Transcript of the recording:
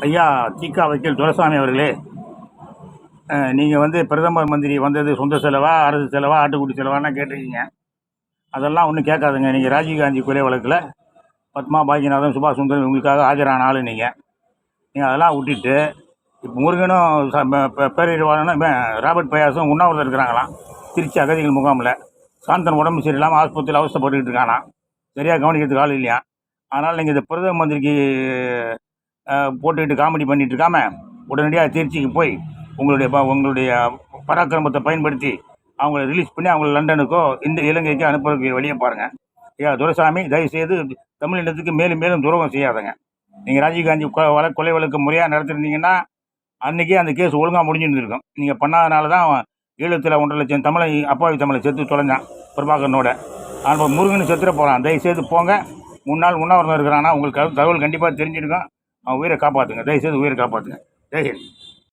ஐயா திகா வக்கீல் துரசாமி அவர்களே. நீங்கள் வந்து பிரதமர் மந்திரி வந்தது சொந்த செலவா அரசு செலவா ஆட்டுக்குட்டி செலவானா கேட்டிருக்கீங்க. அதெல்லாம் ஒன்றும் கேட்காதுங்க. நீங்கள் ராஜீவ்காந்தி கொலை வழக்கில் பத்மா பாக்கியநாதன் சுபாஷ் சுந்தரம் இவங்களுக்காக ஆஜரான ஆள் நீங்கள் நீங்கள் அதெல்லாம் விட்டுட்டு இப்போ முருகனும் ச- பேரறிவாளனும் ராபர்ட் பயாசும் உண்ணாவிரதம் இருக்கிறாங்களாம். திருச்சி அகதிகள் முகாமில். சாந்தன் உடம்பு சரியில்லாமல் ஆஸ்பத்திரியில் அவசரப்பட்டுக்கிட்டு இருக்கானா சரியாக கவனிக்கிறதுக்கு ஆள் இல்லையா அதனால் நீங்கள் இந்த பிரதம மந்திரிக்கு போட்டுக்கிட்டு காமெடி பண்ணிட்டு இருக்காம உடனடியாக திருச்சிக்கு போய் உங்களுடைய ப- உங்களுடைய பராக்கிரமத்தை பயன்படுத்தி அவங்கள ரிலீஸ் பண்ணி அவங்கள லண்டனுக்கோ இந்த இலங்கைக்கோ அனுப்புறதுக்கு வழியை பாருங்கள் ஐயா துரைசாமி தயவுசெய்து தமிழினத்துக்கு மேலும் மேலும் துரோகம் செய்யாதங்க. நீங்கள் ராஜீவ்காந்தி கொ வழ கொலை வழக்கு முறையாக நடத்திருந்தீங்கன்னா அன்றைக்கே அந்த கேஸ் ஒழுங்காக முடிஞ்சிருந்துருக்கும். நீங்கள் பண்ணாதனால தான் ஈழத்தில் ஒன்றரை லட்சம் தமிழை அப்பாவி தமிழை செத்து தொலைஞ்சான் பிரபாகரனோட. ஆனால் முருகன் செத்துற போகிறான் தயவுசெய்து போங்க. மூணு நாள் உண்ணாவிரதம் இருக்கிறான்னா உங்களுக்கு தகவல் கண்டிப்பாக தெரிஞ்சிருக்கும். அவன் உயிரை காப்பாற்றுங்க தயவுசெய்து உயிரை காப்பாற்றுங்க ஜெய்ஹிந்த்